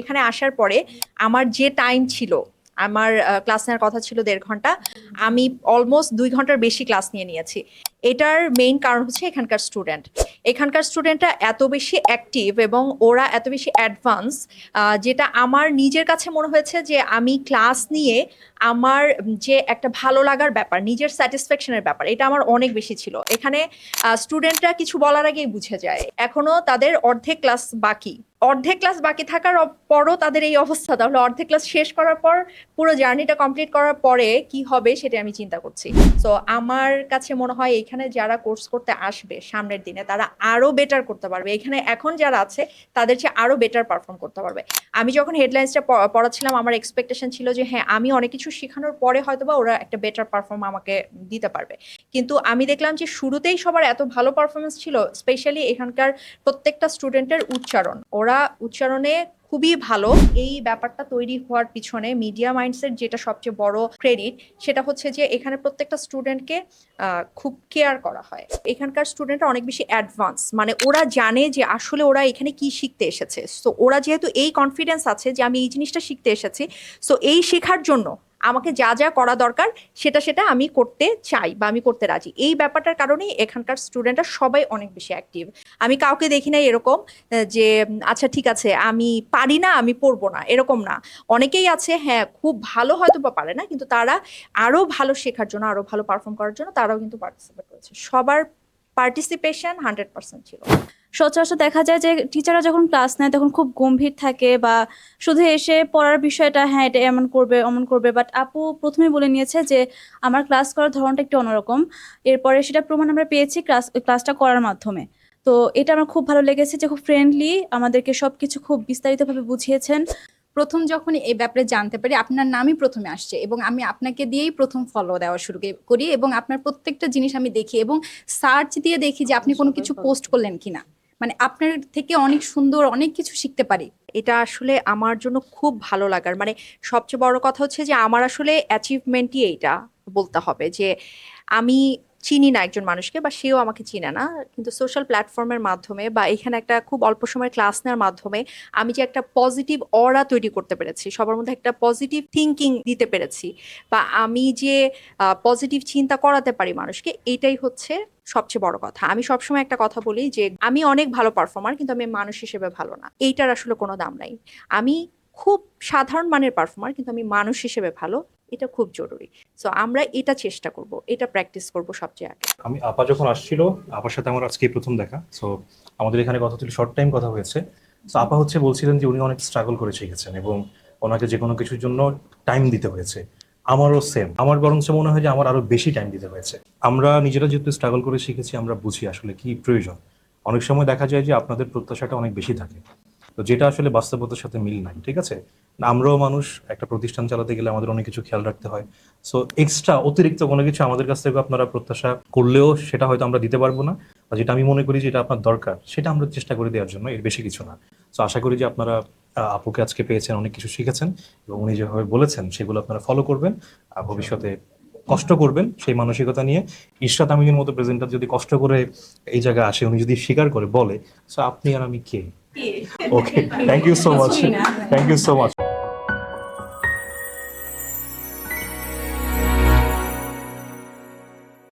এখানে আসার পরে আমার যে টাইম ছিল, আমার ক্লাস নেওয়ার কথা ছিল দেড় ঘণ্টা, আমি অলমোস্ট দুই ঘণ্টার বেশি ক্লাস নিয়ে নিয়েছি। এটার মেইন কারণ হচ্ছে এখানকার স্টুডেন্ট এখানকার স্টুডেন্টরা এত বেশি অ্যাক্টিভ এবং ওরা এত বেশি অ্যাডভান্স যেটা আমার নিজের কাছে মনে হয়েছে যে আমি ক্লাস নিয়ে আমার যে একটা ভালো লাগার ব্যাপার, নিজের স্যাটিসফ্যাকশনের ব্যাপার, এটা আমার অনেক বেশি ছিল। এখানে স্টুডেন্টরা কিছু বলার আগেই বুঝে যায়। এখনও তাদের অর্ধেক ক্লাস বাকি। অর্ধেক ক্লাস বাকি থাকার পরও তাদের এই অবস্থা। তাহলে অর্ধেক ক্লাস শেষ করার পর পুরো জার্নিটা কমপ্লিট করার পরে কি হবে সেটা আমি চিন্তা করছি। তো আমার কাছে মনে হয় এখানে যারা কোর্স করতে আসবে সামনের দিনে, তারা আরও বেটার করতে পারবে। এখানে এখন যারা আছে, তাদের চেয়ে আরও বেটার পারফর্ম করতে পারবে। আমি যখন হেডলাইন্সটা পড়াচ্ছিলাম, আমার এক্সপেকটেশন ছিল যে হ্যাঁ আমি অনেক কিছু শেখানোর পরে হয়তো বা ওরা একটা বেটার পারফর্ম আমাকে দিতে পারবে। কিন্তু আমি দেখলাম যে শুরুতেই সবার এত ভালো পারফরমেন্স ছিল স্পেশালি এখানকার প্রত্যেকটা স্টুডেন্টের উচ্চারণ। ওরা উচ্চারণে খুবই ভালো। এই ব্যাপারটা তৈরি হওয়ার পিছনে মিডিয়া মাইন্ডসেট যেটা সবচেয়ে বড় ক্রেডিট সেটা হচ্ছে যে এখানে প্রত্যেকটা স্টুডেন্টকে খুব কেয়ার করা হয়। এখানকার স্টুডেন্টরা অনেক বেশি অ্যাডভান্স মানে ওরা জানে যে আসলে ওরা এখানে কি শিখতে এসেছে। সো ওরা যেহেতু এই কনফিডেন্স আছে যে আমি এই জিনিসটা শিখতে এসেছি সো এই শেখার জন্য আমাকে যা যা করা দরকার, সেটা সেটা আমি করতে চাই বা আমি করতে রাজি। এই ব্যাপারটার কারণেই এখানকার স্টুডেন্টরা সবাই অনেক বেশি অ্যাক্টিভ আমি কাউকে দেখি না এরকম যে আচ্ছা ঠিক আছে, আমি পারি না, আমি পড়ব না। এরকম না। অনেকেই আছে হ্যাঁ খুব ভালো হয়তো বা পারে না, কিন্তু তারা আরও ভালো শেখার জন্য আরও ভালো পারফর্ম করার জন্য তারাও কিন্তু পার্টিসিপেট করেছে। সবার পার্টিসিপেশন হান্ড্রেড পার্সেন্ট ছিল। সচরাচর দেখা যায় যে টিচাররা যখন ক্লাস নেয় তখন খুব গম্ভীর থাকে বা শুধু এসে পড়ার বিষয়টা হ্যাঁ এটা এমন করবে অমন করবে। বাট আপু প্রথমে বলে নিয়েছে যে আমার ক্লাস করার ধরনটা একটু অন্যরকম। এরপরে সেটা প্রমাণ আমরা পেয়েছি ক্লাস ক্লাসটা করার মাধ্যমে। তো এটা আমার খুব ভালো লেগেছে যে খুব ফ্রেন্ডলি আমাদেরকে সব কিছু খুব বিস্তারিতভাবে বুঝিয়েছেন। প্রথম যখন এই ব্যাপারে জানতে পারি আপনার নামই প্রথমে আসছে এবং আমি আপনাকে দিয়েই প্রথম ফলো দেওয়া শুরু করি এবং আপনার প্রত্যেকটা জিনিস আমি দেখি এবং সার্চ দিয়ে দেখি যে আপনি কোনো কিছু পোস্ট করলেন কিনা। মানে আপনার থেকে অনেক সুন্দর অনেক কিছু শিখতে পারি। এটা আসলে আমার জন্য খুব ভালো লাগার। মানে সবচেয়ে বড় কথা হচ্ছে যে, আমার আসলে অ্যাচিভমেন্টই এইটা বলতে হবে যে, আমি চিনি না একজন মানুষকে বা সেও আমাকে চিনে না। কিন্তু সোশ্যাল প্ল্যাটফর্মের মাধ্যমে বা এখানে একটা খুব অল্প সময়ের ক্লাস নেওয়ার মাধ্যমে আমি যে একটা পজিটিভ অরা তৈরি করতে পেরেছি, সবার মধ্যে একটা পজিটিভ থিঙ্কিং দিতে পেরেছি বা আমি যে পজিটিভ চিন্তা করাতে পারি মানুষকে, এটাই হচ্ছে সবচেয়ে বড় কথা। আমি সবসময় একটা কথা বলি যে, আমি অনেক ভালো পারফর্মার কিন্তু আমি মানুষ হিসেবে ভালো না। এইটার আসলে কোনো দাম নাই। আমি খুব সাধারণ মানের পারফর্মার কিন্তু আমি মানুষ হিসেবে ভালো, এটা খুব জরুরি। সো আমরা এটা চেষ্টা করব, এটা প্র্যাকটিস করব সবচেয়ে আগে। আমি আপা যখন আসছিল, আপার সাথে আমার আজকে প্রথম দেখা। সো আমাদের এখানে কথা ছিল শর্ট টাইম কথা হয়েছে। সো আপা হচ্ছে বলছিলেন যে উনি অনেক স্ট্রাগল করে শিখেছেন এবং ওনাকে যে কোনো কিছুর জন্য টাইম দিতে হয়েছে। আমারও সেম আমার বরঞ্চ মনে হয় যে আমার আরও বেশি টাইম দিতে হয়েছে। আমরা নিজেরা যেহেতু স্ট্রাগল করে শিখেছি, আমরা বুঝি আসলে কি প্রয়োজন। অনেক সময় দেখা যায় যে আপনাদের প্রত্যাশাটা অনেক বেশি থাকে। তো যেটা আসলে বাস্তবতার সাথে মিল নাই, ঠিক আছে? আমরাও মানুষ, একটা প্রতিষ্ঠান চালাতে গেলে আমাদের অনেক কিছু খেয়াল রাখতে হয়। সো এক্সট্রা অতিরিক্ত কোনো কিছু আমাদের কাছ থেকে আপনারা প্রত্যাশা করলেও সেটা হয়তো আমরা দিতে পারব না। বা যেটা আমি মনে করি যে এটা আপনার দরকার, সেটা আমরা চেষ্টা করে দেওয়ার জন্য, এর বেশি কিছু না। সো আশা করি যে আপনারা আপুকে আজকে পেয়েছেন, অনেক কিছু শিখেছেন এবং উনি যেভাবে বলেছেন সেগুলো আপনারা ফলো করবেন আর ভবিষ্যতে কষ্ট করবেন সেই মানসিকতা নিয়ে। ইশরাত আমিনের মতো প্রেজেন্টার যদি কষ্ট করে এই জায়গায় আসে, উনি যদি স্বীকার করে, বলে সো আপনি আর আমি কে? Okay, thank you so much. Thank you so much.